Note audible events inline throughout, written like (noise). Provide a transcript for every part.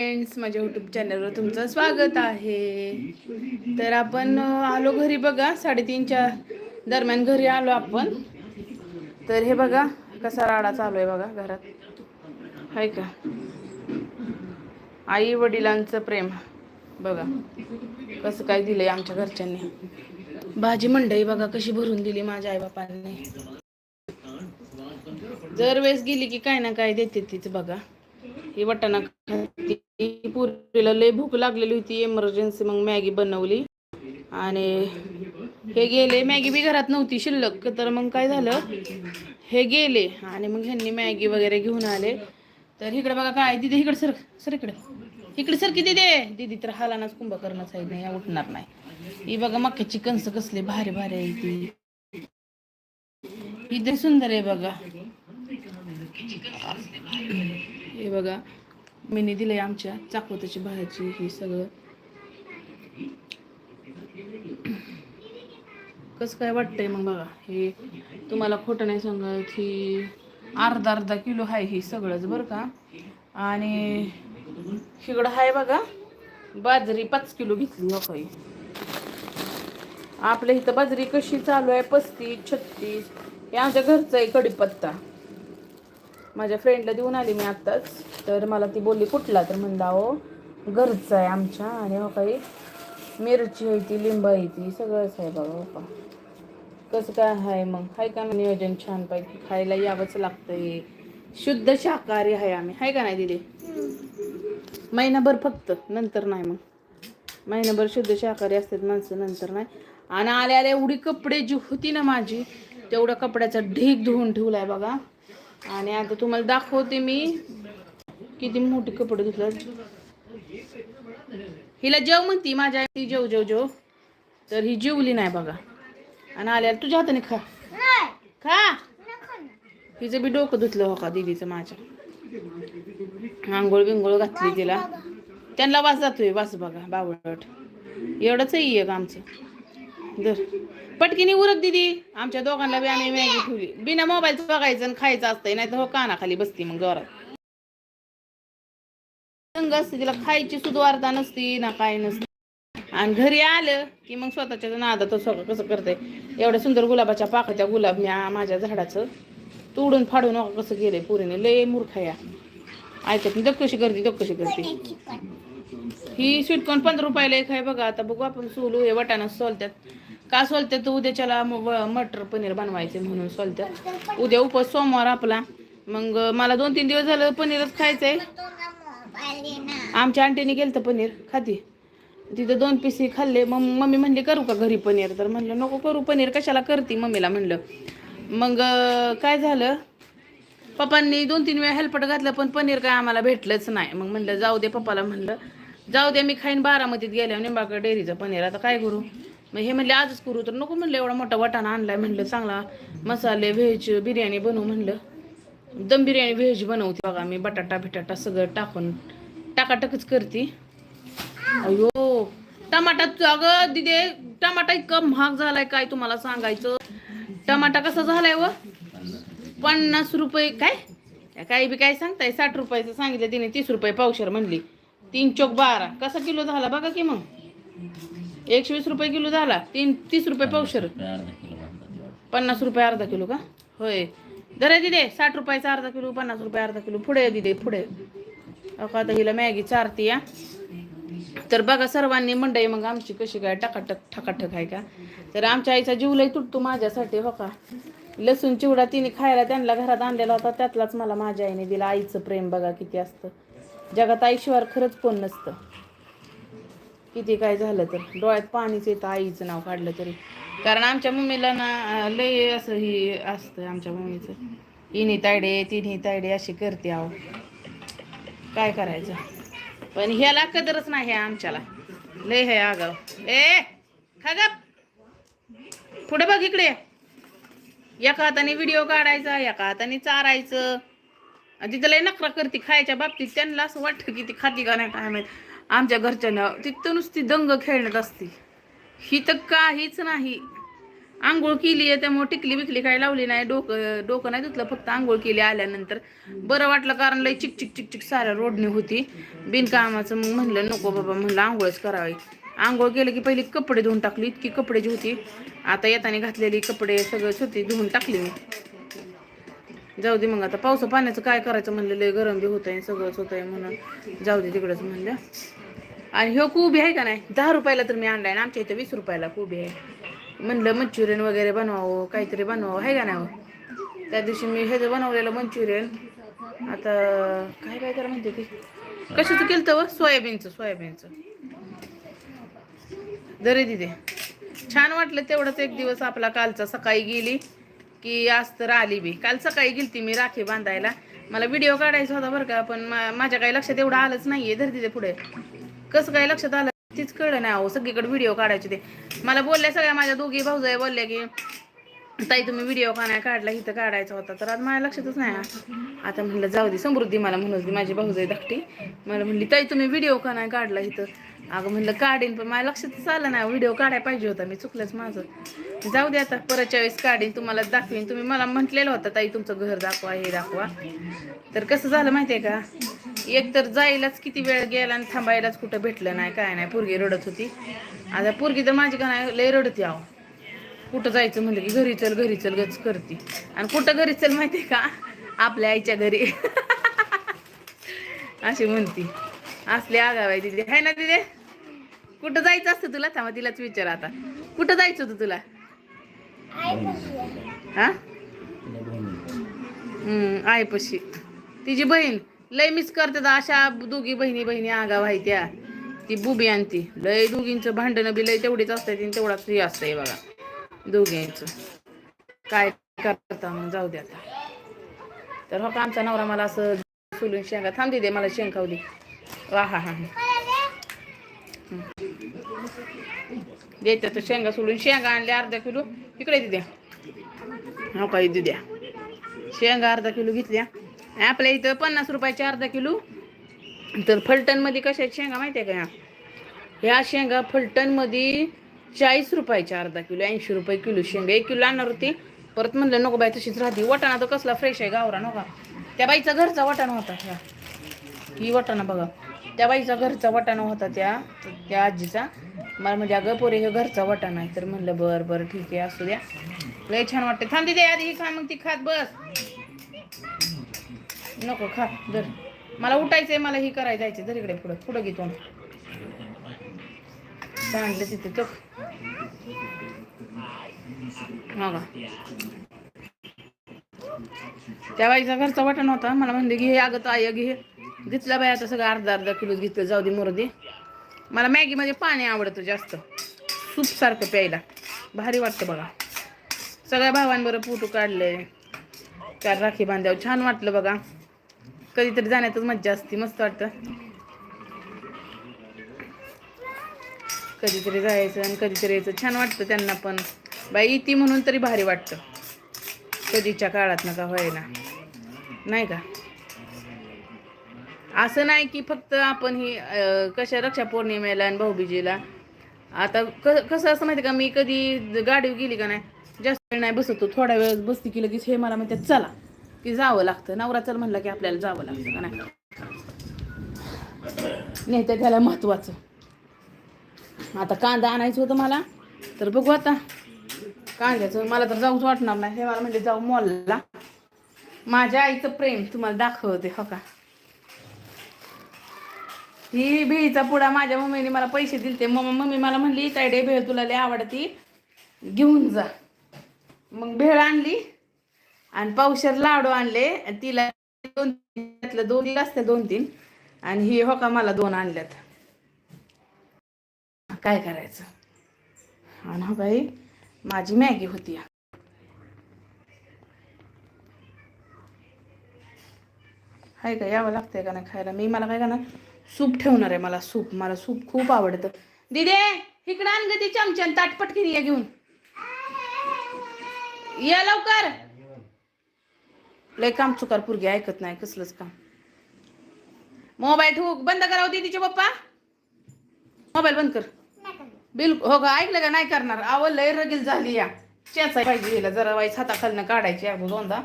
Friends माझ्या YouTube चॅनलवर तुमचं स्वागत आहे. तर आपण आलो घरी बघा साडेतीनच्या दरम्यान घरी आलो आपण. तर हे बघा कसा राडा चालू आहे बघा घरात. आहे का? आई वडिलांचं प्रेम. बघा कसं काय दिलंय आमच्या घरच्यांनी. भाजी मंडई बघा कशी भरून दिली माझ्या आईबापांनी. जर वेळेस गेली की काय ना काय देते तीच बघा. ही वटाणा पुरीला लय भूक लागलेली होती इमर्जन्सी मग मॅगी बनवली. आणि हे गेले मॅगी बी घरात नव्हती शिल्लक तर मग काय झालं हे गेले आणि मग ह्यांनी मॅगी वगैरे घेऊन आले. तर इकडे बघा काय दिदी इकडे सर सर इकडे. इकडे सर किती दे दिदी तर हालानाच कुंभकर्ण साईड नाही उठणार नाही. ही बघा मक्याची कणस कसले भारी भारी आहे ती. इथे सुंदर आहे बघा. हे बघा. मीनी आहे आमच्या चाकवताची भाजी ही सगळं. कसं काय वाटतंय मग बघा हे तुम्हाला खोटं नाही सांगत ही अर्धा अर्धा किलो आहे ही सगळंच बरं का. आणि हिकडं आहे बघा बाजरी पाच किलो घेतली हो. आपल्या इथं बाजरी कशी चालू आहे पस्तीस छत्तीस हे आमच्या घरचं आहे कढीपत्ता माझ्या फ्रेंडला देऊन आली मी आत्ताच. तर मला ती बोलली कुठला? तर म्हणला हो घरचं आहे आमच्या आणि हो काही मिरची आहे ती लिंब आहे ती सगळंच आहे बघा हो कसं काय आहे मग? हाय का नियोजन छान पैकी खायला यावंच लागतंय. शुद्ध शाकाहारी आहे आम्ही. हाय का नाही दिदी? महिनाभर फक्त. नंतर नाही मग. महिनाभर शुद्ध शाकाहारी असतात माणसं नंतर नाही. आणि आल्या आल्या एवढी कपडे जी होती ना माझी तेवढ्या कपड्याचा ढीक धुवून ठेवलाय बघा. आणि आता तुम्हाला दाखवते मी किती मोठी कपडे धुतल्यात. हिला जेव म्हणती माझ्या आई जेव जेव जेव. तर ही जेवली नाही बघा. आणि आल्या तुझ्या हाताने खा. खा. हिचं बी डोकं धुतलं हो का दिदीचं माझ्या. आंघोळ बिंघोळ घातली तिला. त्यांना वास जातोय वास बघा बावळट. एवढंच आहे एक आमचं. दर पटकीने उरक दिदी. आमच्या दोघांना बी आम्ही मॅगी ठेवली. बिना मोबाईलचं बघायचं आणि खायचं असतंय नाही तर हो कानाखाली बसती मग जोरात. तंग असते तिला खायची सुद्वारता नसती ना काय नसते. आणि घरी आलं की मग स्वतःच्या नादात सगळं कसं करते एवढ्या सुंदर गुलाबाच्या पाकाच्या गुलाब म्या माझ्या झाडाचं. तोडून फाडून नका कसं गेलंय पुरीने. लय मूर्खया ऐकत नाही कशी करते दक कशी करते. ही स्वीटकॉर्न पंधरा रुपयाला एक आहे बघा. आता बघू आपण सोलू हे वटाणा सोलत्यात. का सोलत्यात तर उद्याच्याला व- मटर पनीर बनवायचे म्हणून सोलत्यात. उद्या उपवास सोमवार आपला. मग मला दोन तीन दिवस झालं पनीरच खायचंय. आमच्या आंटीने केलं तर पनीर खाती. तिथं दोन पिसी खाल्ले. मग मम्मी म्हणली करू का घरी पनीर? तर म्हणलं नको करू पनीर कशाला करते मम्मीला? म्हणलं. मग काय झालं? पप्पांनी दोन तीन वेळा हेल्पट घातलं पण पनीर काय आम्हाला भेटलंच नाही. मग म्हणलं जाऊ दे पप्पाला म्हणलं. जाऊ दे मी खाईन बारामतीत गेल्यावर निंबाकडे डेअरीचं पनीर. आता काय करू? मग हे म्हणले आजच करू तर नको म्हणलं एवढा मोठा वाटाणा आणलाय म्हणलं चांगला मसाले व्हेज बिर्याणी बनवू म्हणलं. दम बिर्याणी व्हेज बनवते बघा मी बटाटा बिटाटा सगळं टाकून. टाकाटकच करते. अयो टमाटा अगं दिदे टमाटा इतका महाग झालाय काय तुम्हाला सांगायचं? टमाटा कसा झालाय व? पन्नास रुपये काय? काही बी काय सांगताय? साठ रुपयाचं सांगितलं तिने तीस रुपये पावशर म्हणली. तीन चौक बारा. कसा किलो झाला बघा की मग? एकशे वीस रुपये किलो झाला. तीन तीस रुपये पावशर. पन्नास रुपये अर्धा किलो का? होय. दर दिदे साठ रुपयाचा अर्धा किलो पन्नास रुपये अर्धा किलो. पुढे दिदे पुढे. अहो, आता हिला मॅगी चारती या तर बघा सर्वांनी मंडई मग आमची कशी काय टकाटक ठकाठक आहे का? तर आमच्या आईचा जीव लय तुटतो माझ्यासाठी हो का? लसूण चिवडा तिने खायला त्यांना घरात आणलेला होता त्यातलाच मला माझ्या आईने दिला. आईचं प्रेम बघा किती असतं. जगात आईशिवार खरंच कोण नसतं. किती काय झालं तर? डोळ्यात पाणीच येतं आईचं नाव काढलं तरी. कारण आमच्या मम्मीला ना लय असं ही असतं आमच्या मम्मीचं. इनी तायडे तिन्ही तायडे अशी करते आहो. काय करायचं? पण ह्याला कदरच नाही आमच्याला. लय हे आगाव. ए खा पुढे बघ इकडे. एका हाताने व्हिडिओ काढायचा एका हाताने चारायचं. तिथं लय नखरा करते खायच्या बाबतीत. त्यांना असं वाटतं की ती खाती का नाही काय माहिती. आमच्या घरच्यांना. तिथं नुसती दंग खेळण्यात असते. ही तर काहीच नाही. आंघोळ केली आहे त्यामुळे टिकली बिकली काही लावली नाही. डोकं डोकं नाही धुतलं फक्त आंघोळ केली आल्यानंतर. बरं वाटलं कारण लय चिक चिक चिक चिक साऱ्या रोडने होती. बिनकामाचं मग म्हणलं नको बाबा म्हणलं आंघोळच करावी. आंघोळ केलं की पहिली कपडे धुवून टाकली इतकी कपड्याची होती. आता येताना घातलेली कपडे सगळं होती धुवून टाकली मी. जाऊ दे मग आता पावसा पाण्याचं काय करायचं म्हणलं लय गरम बी होत आहे सगळंच होत आहे म्हणून. जाऊ दे तिकडंच म्हणलं. आणि ह्यो कोबी आहे का नाही? दहा रुपयाला तर मी आणलाय ना आमच्या इथं वीस रुपयाला कोबी आहे. म्हणलं मंचुरियन वगैरे बनवावं काहीतरी बनवावं आहे का नाही हो? त्या दिवशी मी ह्याचं बनवलेलं मंचुरियन आता काय काय करा म्हणते ती. कशाचं केलं तर सोयाबीनचं सोयाबीनचं. दरे दिदे. छान वाटलं तेवढंच एक दिवस आपला कालचा सकाळी गेली. की आज तर आली बी काल सकाळी गेलती मी राखी बांधायला. मला व्हिडिओ काढायचा होता बरं का पण माझ्या काही लक्षात एवढं आलंच नाहीये धरती ते पुढे. कसं काय लक्षात आलं तीच कळलं नाही अहो सगळीकडे व्हिडिओ काढायचे ते. मला बोलल्या सगळ्या माझ्या दोघी भाऊजाई बोलल्या की ताई तुम्ही व्हिडिओ का नाही काढला? इथं काढायचा होता. तर आज माझ्या लक्षातच नाही आता म्हणलं जाऊ दे समृद्धी मला म्हणत होती माझी भाऊजाई धाकटी. मला म्हणली ताई तुम्ही व्हिडिओ का नाही काढला इथं? अगं म्हणलं काढीन पण माझ्या लक्षातच आलं नाही. व्हिडिओ काढायला पाहिजे होता मी चुकलंच माझं. जाऊ दे आता परतच्या वेळेस काढीन तुम्हाला दाखवीन. तुम्ही मला म्हटलेलं होतं ताई तुमचं घर दाखवा हे दाखवा. तर कसं झालं माहितीये का? एक तर जायलाच किती वेळ गेला आणि थांबायलाच कुठं भेटलं नाही काय नाही पोरगी रडत होती. आता पोरगी तर माझी का नाही लय रडत आहो कुठं जायचं म्हणलं की घरी चल घरी चल गच करते. आणि कुठं घरी चल माहितीये का? आपल्या आईच्या घरी. (laughs) अशी म्हणती. असली आगावाय दिदी तिथे आहे ना तिथे कुठं जायचं असतं तुला? थांबा तिलाच विचार आता. कुठं जायचं होतं तुला? हा? हम्म तिची बहीण लय मिस करते अशा दोघी बहिणी बहिणी आगा आहे त्या ती बुबी आणि ती. लय दोघींचं भांडणं बी लय तेवढीच असते आणि तेवढाच हे असतंय बघा. दोघींचं. काय करता मग? जाऊ दे आता. तर हो का आमचा नवरा मला असं फुलून शेंगा थांबते दे मला शेंग दे. वा हा हा. देते तर शेंगा सोडून शेंगा आणल्या अर्धा किलो. इकडे द्या. हो इथे द्या. शेंगा अर्धा किलो घेतल्या आपल्या इथं पन्नास रुपयाचे अर्धा किलो. तर फलटणमध्ये कशा आहेत शेंगा माहिती आहे का? ह्या? ह्या शेंगा फलटणमध्ये चाळीस रुपयाचे अर्धा किलो ऐंशी रुपये किलो शेंगा. एक किलो आणणार होती. परत म्हणलं नको बाई तशीच राहते. वटाणा तर कसला फ्रेश आहे गावरा नका हो त्या बाईचा घरचा वटाणा होता ह्या. ही वटाणा बघा. त्या बाईचा घरचा वाटाणा होता त्या त्या आजीचा. मला म्हणजे अगं पोरे हे घरचा वाटाणा आहे. तर म्हणलं बरं बरं ठीक आहे असू द्या. लय छान वाटते थांबते दे आधी ही खा मग ती खात बस. नको खा जर मला उठायचंय मला ही करायला जायचं जर इकडे पुढं पुढं घेतो सांगलं तिथे तो हो का? त्या बाईचा घरचा वाटण होता. मला म्हणले घे अगं ताय घे. घेतला बाई आता सगळं अर्धा अर्धा किलो घेतलं जाऊ दे मोरदे मला मॅगीमध्ये पाणी आवडतं जास्त. सूप सारखं प्यायला. भारी वाटतं बघा. सगळ्या भावांबरोबर फोटो काढले. चार राखी बांध्यावर छान वाटलं बघा. कधीतरी जाण्यातच मज्जा असते. मस्त वाटतं. कधीतरी जायचं आणि कधीतरी यायचं. छान वाटतं त्यांना पण. बाई ती म्हणून तरी भारी वाटतं. कधीच्या काळात नका व्हायला. नाही का? असं नाही की फक्त आपण ही कशा रक्षा पौर्णिमेला आणि भाऊबीजेला. आता क कसं असं माहिती का मी कधी गाडीवर गेली का नाही जास्त वेळ नाही बसतो थोडा वेळ बसती की लगेच हे मला म्हणते चला. की जावं लागतं. नवरा चल म्हणलं की आपल्याला जावं लागतं का नाही. नाही तर त्याला महत्वाचं. आता कांदा आणायचं होतं मला तर बघू आता. कांद्याचं मला तर जाऊच वाटणार नाही. हे मला म्हणजे जाऊ मॉलला. माझ्या आईचं प्रेम तुम्हाला दाखवते हो का? ही भेळीचा पुडा माझ्या मम्मीने मला पैसे दिले ते मम्मा मम्मी मला म्हणली तायडे भेळ तुला लय आवडती. घेऊन जा. मग भेळ आणली आणि पावशेर लाडू आणले. आणि तिला दोन त्यातलं दोन असते दोन तीन. आणि ही हो का मला दोन आणल्यात. काय करायचं? आणि हो बाई माझी मॅगी होती. हाय का यावं लागतंय का नाही खायला? मी मला काय करणार? सूप ठेवणार आहे मला सूप. मला सूप खूप आवडतं. दिदे इकडं आण ग ती चमच्यान ताट पटकीन ये घेऊन. ये लवकर. लय काम चुकार पुरगी ऐकत नाही कसलंच काम. मोबाईल ठेवू बंद करावं दीदीचे पप्पा. मोबाईल बंद कर. बिलकुल हो का ऐकलं का? नाही करणार. आवड लय रगील झाली या. चेचाय पाहिजे हिला जरा वाईस हाताखालनं काढायची अगो दोनदा.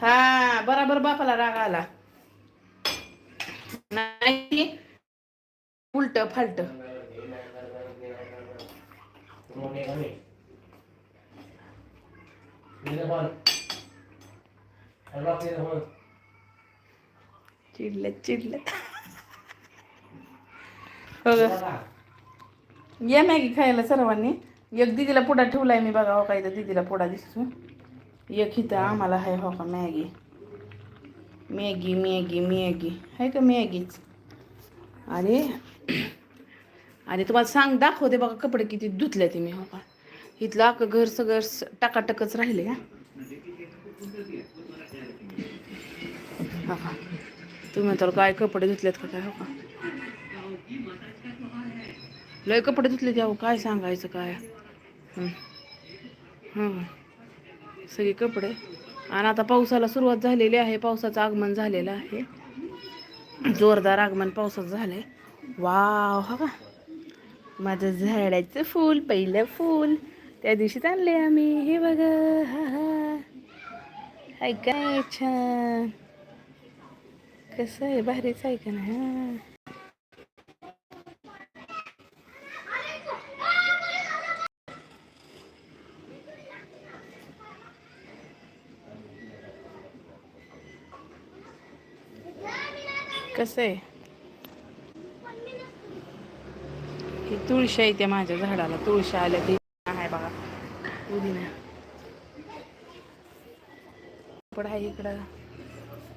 हा बराबर बापाला राग आला. नाही उलट फालट चिडलं चिडलं. हो ग. या मॅगी खायला सर्वांनी. एक दिदीला पुडा ठेवलाय मी बघा हो काय तर दिदीला पुडा दिसतो एक इथं आम्हाला आहे हो का मॅगी. Maggi Maggi Maggi. आहे का मॅगीच? आणि आणि तुम्हाला सांग दाखवते बघा कपडे किती धुतले ते मी हो इथलं अख्खं घर सगळं स- टाकाटकच राहिले हा. हा का तुम्ही तर काय कपडे धुतलेत का काय हो का? लय कपडे धुतले अहो काय सांगायचं काय? हं. सगळे कपडे? आणि आता पावसाला सुरुवात झालेली आहे. पावसाचं आगमन झालेलं आहे. जोरदार आगमन पावसाचं झालंय. वाव हा का? माझं झाडाचं फूल पहिलं फूल. त्या दिवशीच आणले आम्ही. हे बघा हा हा. काय छान. कसं आहे? भारीच आहे का ना कसं आहे? ही तुळशी आहे माझ्या झाडाला. तुळशी आल्या ती आहे बघा. पुदिना. पड आहे इकडं.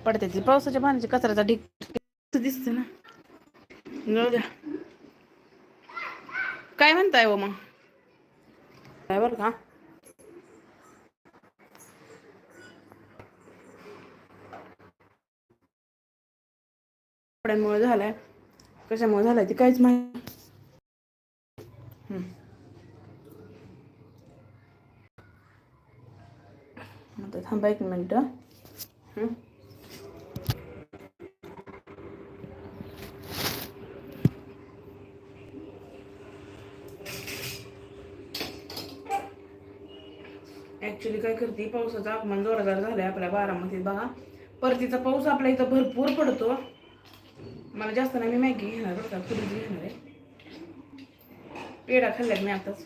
पडते ती. पावसाच्या पाण्याची कचऱ्याचा ढीक दिसते ना. जाऊ द्या. काय म्हणताय व मग? काय बरं का? कपड्यांमुळे झालाय. कशामुळे झालाय ते काहीच माहिती. आता थांबा एक मिनटं. ऍक्च्युली काय करते पावसाचं आगमन जोरदार झालंय आपल्या बारामतीत बघा. परतीचा पाऊस आपल्या इथं भरपूर पडतो. मला जास्त नाही मी मॅगी घेणार बरं का पुरीची घेणार आहे. पेढा खाल्ल्यात मी आताच.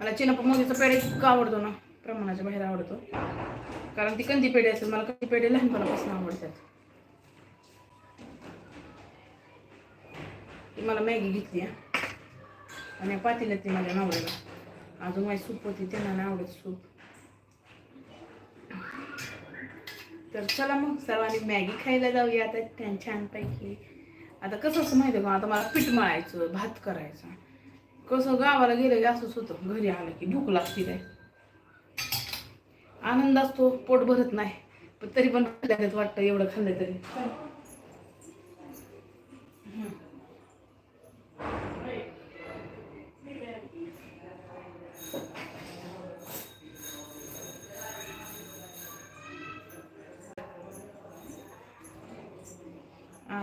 मला चिनप्पा मोदीचा पेढा इतका आवडतो ना प्रमाणाच्या बाहेर आवडतो. कारण ती कंदी पेढी असेल मला कंदी पेढे लहानपणापासून आवडतात. ती मला मॅगी घेतली आणि पातीला ती माझ्या नावडेला अजून माझी सूप होती त्यांना नाही आवडत सूप. तर चला मग सर्वांनी मॅगी खायला जाऊया आता छान छानपैकी आता कसं असं माहिती आहे का? आता मला पीठ मळायचं भात करायचा. कसं गावाला गेलं की असंच होतं. घरी आलं की भूक लागते काय आनंद असतो पोट भरत नाही. पण तरी पण वाटतं एवढं खाल्लं तरी.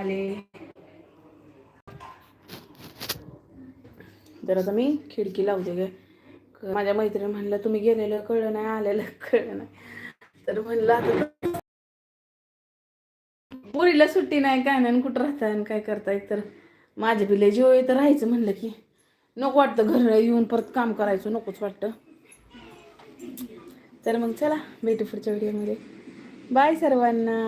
आले. तर आता मी खिडकी लावते गे. माझ्या मैत्रिणी म्हणलं तुम्ही गेलेलं कळलं नाही आलेलं कळलं नाही. तर म्हणलं आता पोरीला सुट्टी नाही काय नाही आणि कुठं राहताय आणि काय करताय? तर माझे बिले जीव आहे तर राहायचं म्हणलं की नको वाटतं घर येऊन परत काम करायचं नकोच वाटतं. तर मग चला भेटू पुढच्या व्हिडिओमध्ये बाय सर्वांना.